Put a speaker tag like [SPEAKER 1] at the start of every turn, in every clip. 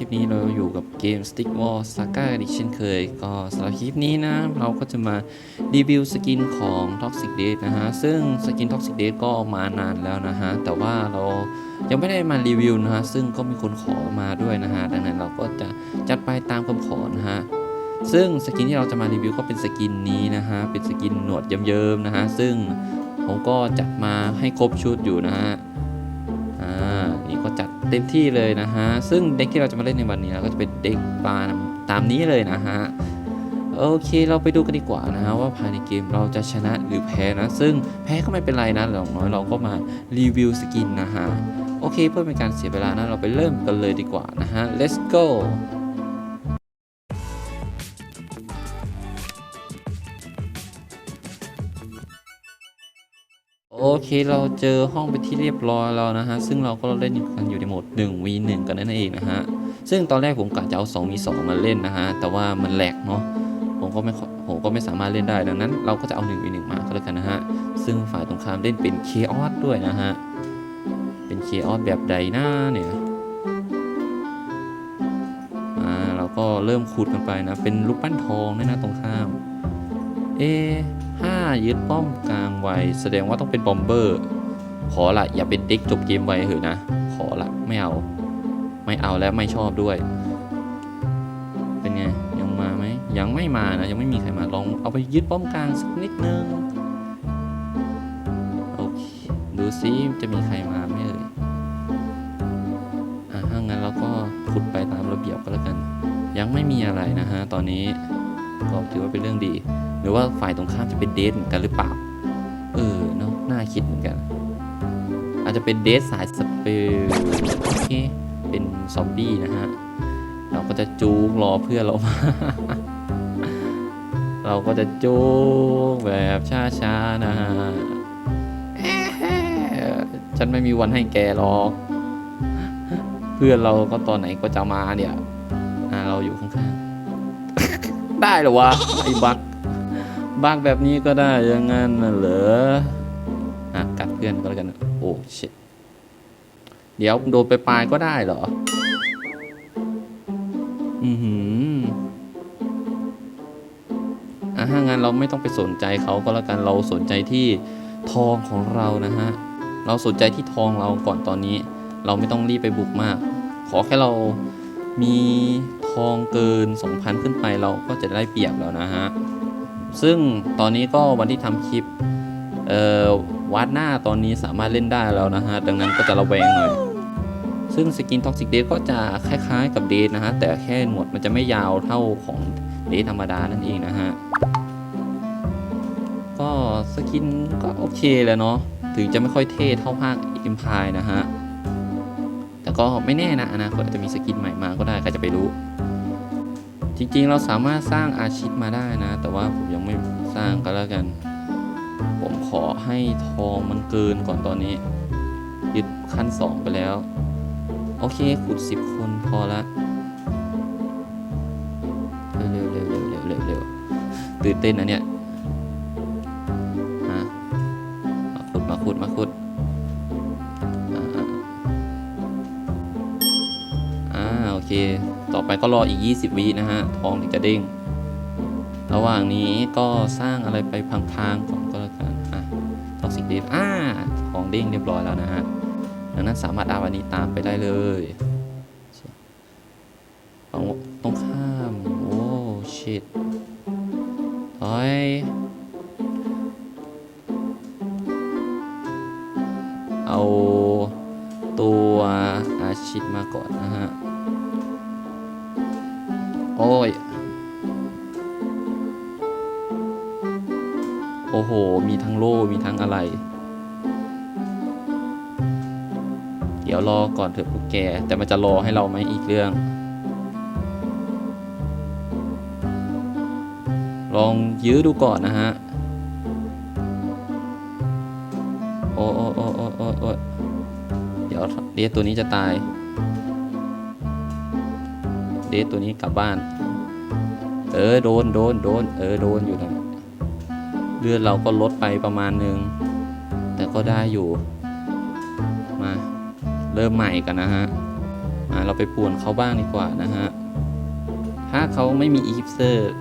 [SPEAKER 1] ลิปนี้เราอยู่กับเกม Stick Wall Saga อีกเช่นเคย ก็สำหรับคลิปนี้นะ เราก็จะมารีวิวสกินของ Toxic d a t นะฮะ ซึ่งสกิน Toxic d a t ก็มานานแล้วนะฮะ แต่ว่าเรายังไม่ได้มารีวิวนะฮะ ซึ่งก็มีคนขอมาด้วยนะฮะ ดังนั้นเราก็จะจัดไปตามคำขอนะฮะซึ่งสกินที่เราจะมารีวิวก็เป็นสกินนี้นะฮะ เป็นสกินหนวดเยิ้มๆนะฮะ ซึ่งผมก็จัดมาให้ครบชุดอยู่นะฮะ เต็มที่เลยนะฮะ ซึ่งเด็กที่เราจะมาเล่นในวันนี้เราก็จะเป็นเด็กปลาตามนี้เลยนะฮะ โอเคเราไปดูกันดีกว่านะฮะว่าภายในเกมเราจะชนะหรือแพ้นะ ซึ่งแพ้ก็ไม่เป็นไรนะอย่างน้อยเราก็มารีวิวสกินนะฮะ โอเคเพื่อเป็นการเสียเวลานะเราไปเริ่มกันเลยดีกว่านะฮะ let's go โอเคเราเจอห้องเป็นที่เรียบร้อยแล้วนะฮะ ซึ่งเราก็เล่นกันอยู่ในโหมด 1v1 กันนั่นเองนะฮะ ซึ่งตอนแรกผมกะจะเอา 2v2 มาเล่นนะฮะ แต่ว่ามันแหลกเนาะผมก็ไม่ผมก็ไม่สามารถเล่นได้ดังนั้น เราก็จะเอา 1v1 มาก็แล้วกันนะฮะ ซึ่งฝ่ายตรงข้ามเล่นเป็นเคออสด้วยนะฮะ เป็นเคออสแบบใดหน้าเนี่ยอ่าเราก็เริ่มขุดกันไปนะ เป็นรูปปั้นทองด้วยนะตรงข้าม เอห้ายึดป้อมกลางไวแสดงว่าต้องเป็นบอมเบอร์ ขอละอย่าเป็นเด็กจบเกมไวเหอะนะ ขอละไม่เอา ไม่เอาและไม่ชอบด้วย เป็นไง ยังมาไหมยังไม่มานะ ยังไม่มีใครมาลองเอาไปยึดป้อมกลางสักนิดนึงโอเคดูซิจะมีใครมาไหมเอ่ยอะถ้างั้นเราก็ขุดไปตามระเบียบก็แล้วกัน ยังไม่มีอะไรนะฮะตอนนี้ก็ถือว่าเป็นเรื่องดี หรือว่าฝ่ายตรงข้ามจะเป็นเดทเหมือนกันหรือเปล่า เออเนาะน่าคิดเหมือนกัน อาจจะเป็นเดทสายสเปลโอเคเป็นซอมบี้นะฮะ เราก็จะจูงรอเพื่อนเรามา เราก็จะจูงแบบช้าๆนะฮะฉันไม่มีวันให้แกหรอก เพื่อนเราก็ตอนไหนก็จะมาเนี่ย อ่าเราอยู่ข้างๆ ได้เหรอวะไอ้บัก บักแบบนี้ก็ได้ยังงั้นเหรออะกัดเพื่อนก็แล้วกัน โอ้ชิเดี๋ยวโดนไปปลายก็ได้เหรอ อือหืออะถ้างั้นเราไม่ต้องไปสนใจเขาก็แล้วกันเราสนใจที่ทองของเรานะฮะ เราสนใจที่ทองเราก่อนตอนนี้ เราไม่ต้องรีบไปบุกมาก ขอแค่เรามีทองเกิน 2,000 ขึ้นไปเราก็จะได้เปรียบแล้วนะฮะ ซึ่งตอนนี้ก็วันที่ทำคลิปเอ่อวัดหน้าตอนนี้สามารถเล่นได้แล้วนะฮะ ดังนั้นก็จะระแวงหน่อย ซึ่งสกินท็อกซิกเดก็จะคล้ายๆกับเดทนะฮะ แต่แค่หนวดมันจะไม่ยาวเท่าของเดทธรรมดานั่นเองนะฮะ ก็สกินก็โอเคแหล้วเนาะ ถึงจะไม่ค่อยเท่เท่าภาคอิมพายนะฮะ แต่ก็ไม่แน่นะอนาคตอาจจะมีสกินใหม่มาก็ได้ใครจะไปรู้ จริงๆเราสามารถสร้างอาชีพมาได้นะ แต่ว่าผมยัง ร้างก็แล้วกัน ผมขอให้ทองมันเกินก่อนตอนนี้ ยึดขั้นสองไปแล้ว โอเคขุดสิบคนพอละเร็วเร็วเร็วเร็วเร็วเร็วตื่นเต้นนะเนี่ยฮะมาขุดมาขุดมาขุดอ่าอ่าโอเค ต่อไปก็รออีก 20 วินะฮะ ทองถึงจะเด้ง ระหว่างนี้ก็สร้างอะไรไปพังๆก่อนก็แล้วกันอะทองสิเดนอ่าทองเด้งเรียบร้อยแล้วนะฮะดังนั้นสามารถเอาอันนี้ตามไปได้เลยตรงตรงข้าม โอ้ชิตถอยเอาตัวอาชิตมาก่อนนะฮะ โอ้ย อ้โห มีทั้งโล่ มีทั้งอะไร เดี๋ยวรอก่อนเถอะพวกแก แต่มันจะรอให้เราไหมอีกเรื่อง ลองยื้อดูก่อนนะฮะ โอ้โอ้โอ้โอ้โอ้โอ้เดี๋ยวเดสตัวนี้จะตาย เดสตัวนี้กลับบ้าน เออ โดน โดน โดน เออ โดนอยู่นะ เลือดเราก็ลดไปประมาณนึง แต่ก็ได้อยู่ มาเริ่มใหม่กันนะฮะมาเราไปป่วนเขาบ้างดีกว่านะฮะ ถ้าเขาไม่มีอีคิปเซอร์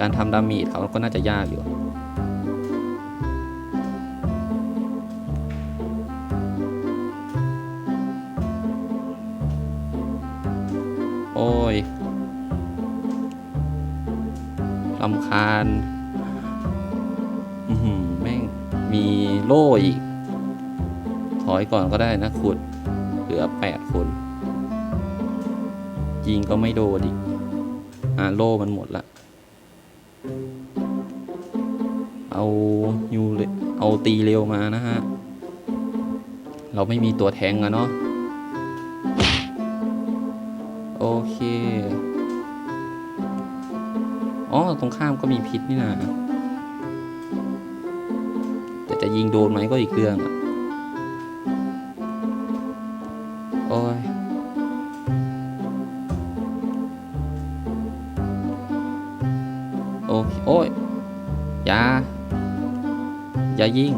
[SPEAKER 1] การทำดาเมจเขาก็น่าจะยากอยู่โอ้ยลำคาญ มีโล่อีก ถอยก่อนก็ได้นะขุด เหลือแปดคน ยิงก็ไม่โดนอีก อ่าโล่มันหมดละ เอายูเลเอาตีเร็วมานะฮะ เราไม่มีตัวแทงอะเนาะ โอเค อ๋อ ตรงข้ามก็มีพิษนี่นะ จะยิงโดนไหมก็อีกเรื่องอะโอ้ยโอเคโอ้ยอย่า อย่ายิง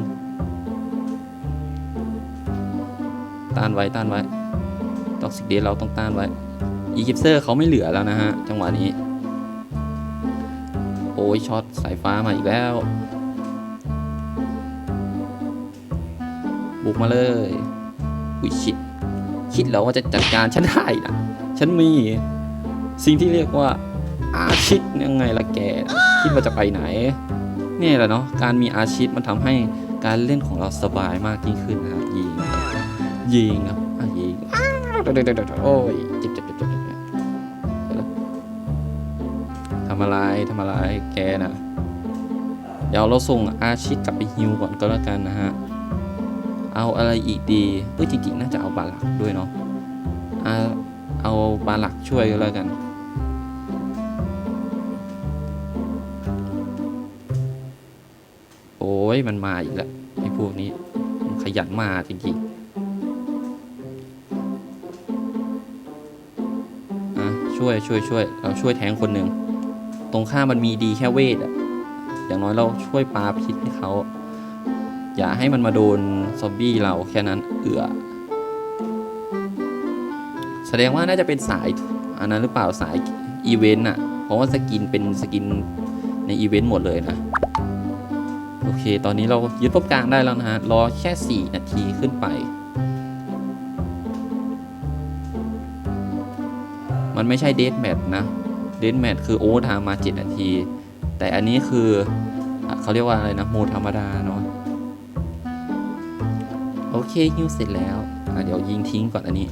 [SPEAKER 1] ต้านไว้ต้านไว้ต็อกซิกเดเราต้องต้านไว้อีกิปเซอร์เขาไม่เหลือแล้วนะฮะ จังหวะนี้ โอ้ยช็อตสายฟ้ามาอีกแล้ว บุกมาเลย อุ้ยชิด คิดแล้วว่าจะจัดการฉันได้นะฉันมี สิ่งที่เรียกว่า อาชิตยังไงล่ะแก คิดว่าจะไปไหนนี่แหละเนาะ การมีอาชิตมันทำให้การเล่นของเราสบายมากยิ่งขึ้นนะครับยิงยิงครับอะยิงโอ้ยเจ็บเจ็บเจ็บเจ็บจ็บทำอะไรทำอะไรแกนะเดี๋ยวเราส่งอาชิตกลับไปฮิวก่อนก็แล้วกันนะฮะ เอาอะไรอีกดีเอ้ยจริงๆ น่าจะเอาบาหลักด้วยเนาะเอาเอาบาลักช่วยก็แล้วกัน โอ้ยมันมาอีกแล้วไอ้พวกนี้มันขยันมาจริงๆอะช่วยช่วยช่วยเราช่วยแทงคนหนึ่ง ตรงข้ามมันมีดีแค่เวทอะอย่างน้อยเราช่วยปลาพิษให้เขา อย่าให้มันมาโดนซอมบี้เราแค่นั้นเอือแสดงว่าน่าจะเป็นสายอันนั้นหรือเปล่าสายอีเวนต์อะเพราะว่าสกินเป็นสกินในอีเวนต์หมดเลยนะ โอเค ตอนนี้เรายึดป้อมกลางได้แล้วนะฮะ รอแค่ 4 นาทีขึ้นไป มันไม่ใช่เดทแมทนะ เดทแมทคือโอทม์มา 7 นาที แต่อันนี้คือเขาเรียกว่าอะไรนะ โมดธรรมดาเนาะ โอเคฮิวเสร็จแล้วเดี๋ยวยิงทิ้งก่อนอันนี้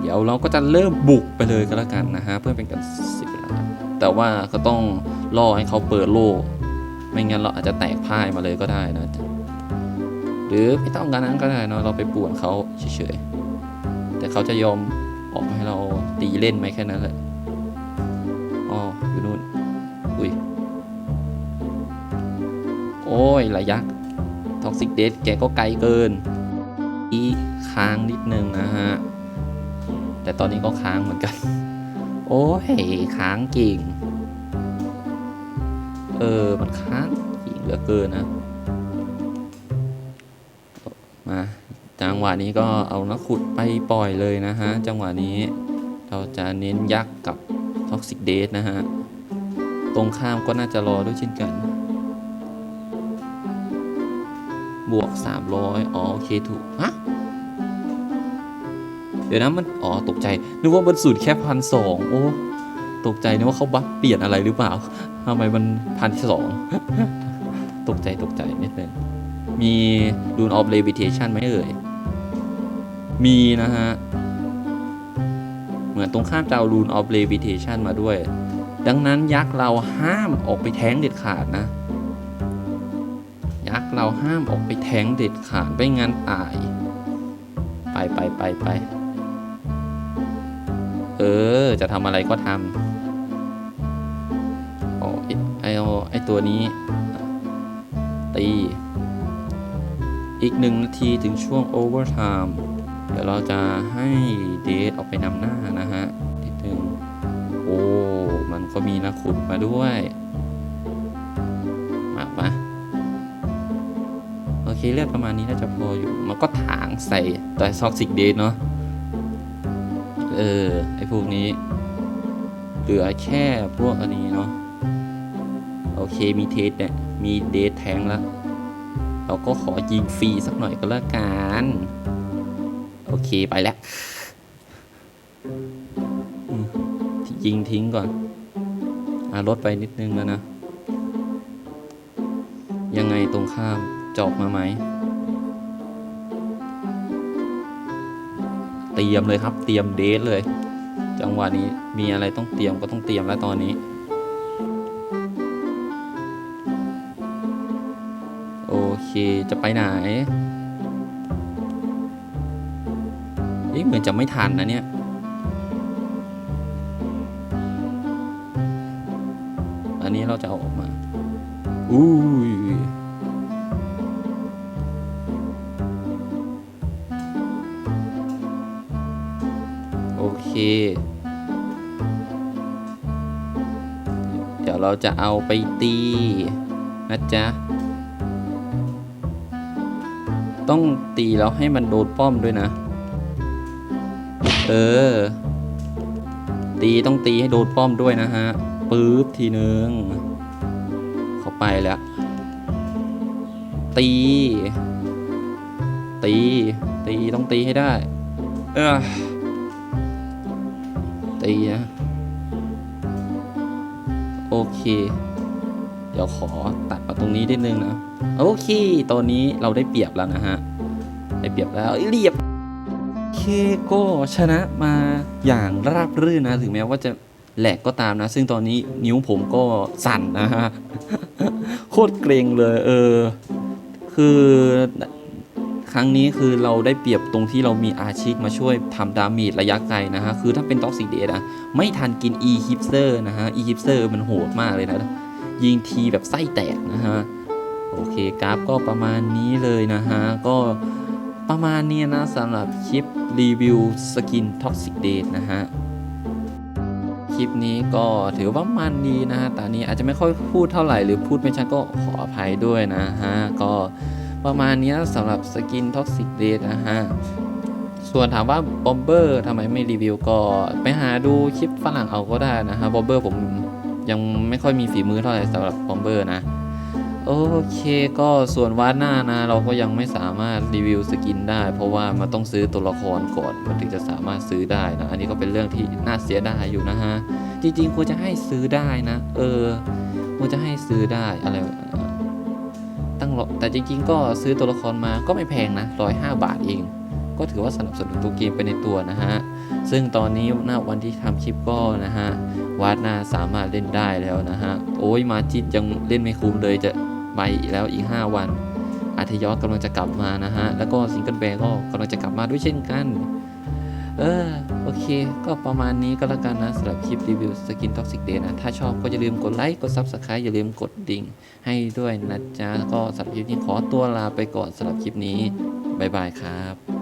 [SPEAKER 1] เดี๋ยวเราก็จะเริ่มบุกไปเลยก็แล้วกันนะฮะเพื่อเป็นการเสิบเวลาแต่ว่าก็ต้องรอให้เขาเปิดโลกไม่งั้นเราอาจจะแตกพ่ายมาเลยก็ได้นะหรือไม่ต้องการนั้นก็ได้เนะเราไปป่วนเขาเฉยๆแต่เขาจะยอมออกให้เราตีเล่นไหมแค่นั้นแหละอ๋ออยู่นู่นอุ้ยโอ้ยระยักษ์ ท็อกซิกเดทแกก็ไกลเกิน อีค้างนิดนึงนะฮะ แต่ตอนนี้ก็ค้างเหมือนกัน โอ้ยค้างเก่ง เออ มันค้างจริงเหลือเกินนะ มาจังหวะนี้ก็เอานักขุดไปปล่อยเลยนะฮะ จังหวะนี้เราจะเน้นยักษ์กับท็อกซิกเดทนะฮะ ตรงข้ามก็น่าจะรอด้วยเช่นกัน บวก 300อ๋อโอเคถูก ฮะ เดี๋ยวนะมัน อ๋อ ตกใจ นึกว่ามันสูตรแค่พันสองโอ้ ตกใจนึกว่าเขาบัฟเปลี่ยนอะไรหรือเปล่าทำไมมันพันสองตกใจตกใจนิดนึงมีดูนออฟเลวิเทชันไหมเอ่ย มีนะฮะ เหมือนตรงข้ามจะเอารูนออฟเลวิเทชันมาด้วย ดังนั้นยักษ์เราห้ามออกไปแท้งเด็ดขาดนะ เราห้ามออกไปแทงเด็ดขาดไม่งั้นตาย ไปไปไปไป เออ จะทำอะไรก็ทำอ๋อไอ้ไอไอตัวนี้ ตี อีกหนึ่งนาทีถึงช่วงโอเวอร์ไทม์เดี๋ยวเราจะให้เดทออกไปนำหน้านะฮะนิดนึงโอ้ มันก็มีนักขุดมาด้วย เคเลือดประมาณนี้น่าจะพออยู่ มันก็ถางใส่ตัวซอกซิกเดทเนาะ เออ ไอพวกนี้ เหลือแค่พวกอันนี้เนาะ โอเคมีเทสเนี่ย มีเดทแทงแล้ว เราก็ขอยิงฟรีสักหน่อยก็แล้วกัน โอเคไปแล้วยิงทิ้งก่อน อะลดไปนิดนึงแล้วนะ ยังไงตรงข้าม จอกมาไหม เตรียมเลยครับ เตรียมเดทเลย จังหวะนี้มีอะไรต้องเตรียมก็ต้องเตรียมแล้วตอนนี้ โอเคจะไปไหนเอ๊ะเหมือนจะไม่ทันนะเนี่ยอันนี้เราจะเอาออกมาอุ้ย เค เดี๋ยวเราจะเอาไปตีนะจ๊ะ ต้องตีแล้วให้มันโดนป้อมด้วยนะ เออ ตีต้องตีให้โดนป้อมด้วยนะฮะปึ๊บทีนึง เข้าไปแล้ว ตี ตี ตีต้องตีให้ได้ เออ ตีนะ โอเค เดี๋ยวขอตัดมาตรงนี้นิดนึงนะ โอเค ตอนนี้เราได้เปรียบแล้วนะฮะ ได้เปรียบแล้วเอ้เรียบเคก็ชนะมาอย่างราบรื่นนะ ถึงแม้ว่าจะแหลกก็ตามนะ ซึ่งตอนนี้นิ้วผมก็สั่นนะฮะ โคตรเกรงเลย เออ คือ ครั้งนี้คือเราได้เปรียบตรงที่เรามีอาชีพมาช่วยทำดาเมจระยะไกลนะฮะ คือถ้าเป็นท็อกซิเดตอะไม่ทันกิน e h i p s t e r นะฮะ e h i p s t e r มันโหดมากเลยนะ ยิงทีแบบไส้แตกนะฮะ โอเคกราฟก็ประมาณนี้เลยนะฮะ ก็ประมาณนี้นะสำหรับคลิปรีวิวสกิน Toxic Date นะฮะคลิปนี้ก็ถือว่ามันดีนะฮะแต่อันนี้อาจจะไม่ค่อยพูดเท่าไหร่หรือพูดไม่ชัดก็ขออภัยด้วยนะฮะ ก็ ประมาณนี้สำหรับสกิน Toxic Date นะฮะ ส่วนถามว่าบอมเบอร์ทำไมไม่รีวิวก็ไปหาดูคลิปฝรั่งเอาก็ได้นะฮะบอมเบอร์ผมยังไม่ค่อยมีฝีมือเท่าไหร่สำหรับบอมเบอร์นะ โอเคก็ส่วนวาดหน้านะ เราก็ยังไม่สามารถรีวิวสกินได้ เพราะว่ามันต้องซื้อตัวละครก่อนมันถึงจะสามารถซื้อได้นะ อันนี้ก็เป็นเรื่องที่น่าเสียดายอยู่นะฮะ จริงๆควรจะให้ซื้อได้นะ เออควรจะให้ซื้อได้อะไร ตั้งแต่จริงๆ ก็ซื้อตัวละครมาก็ไม่แพงนะร้อยห้าบาทเอง ก็ถือว่าสนับสนุนตัวเกมไปในตัวนะฮะ ซึ่งตอนนี้ณวันที่ทำคลิปก็นะฮะวาดหน้าสามารถเล่นได้แล้วนะฮะ โอ้ยมาจิตยังเล่นไม่คุ้มเลยจะไปแล้วอีก 5 วันอาทยอสกำลังจะกลับมานะฮะ แล้วก็ซิงเกิลแบร์ก็กำลังจะกลับมาด้วยเช่นกัน เออ โอเค ก็ประมาณนี้ก็แล้วกันนะสำหรับคลิปรีวิวสกินท็อกซิกเดย์นะ ถ้าชอบก็อย่าลืมกดไลค์ กดซับสไคร b e อย่าลืมกดดิ่งให้ด้วยนะจ๊ะ ก็สำหรับคลิปนี้ขอตัวลาไปก่อนสำหรับคลิปนี้ บ๊ายบายครับ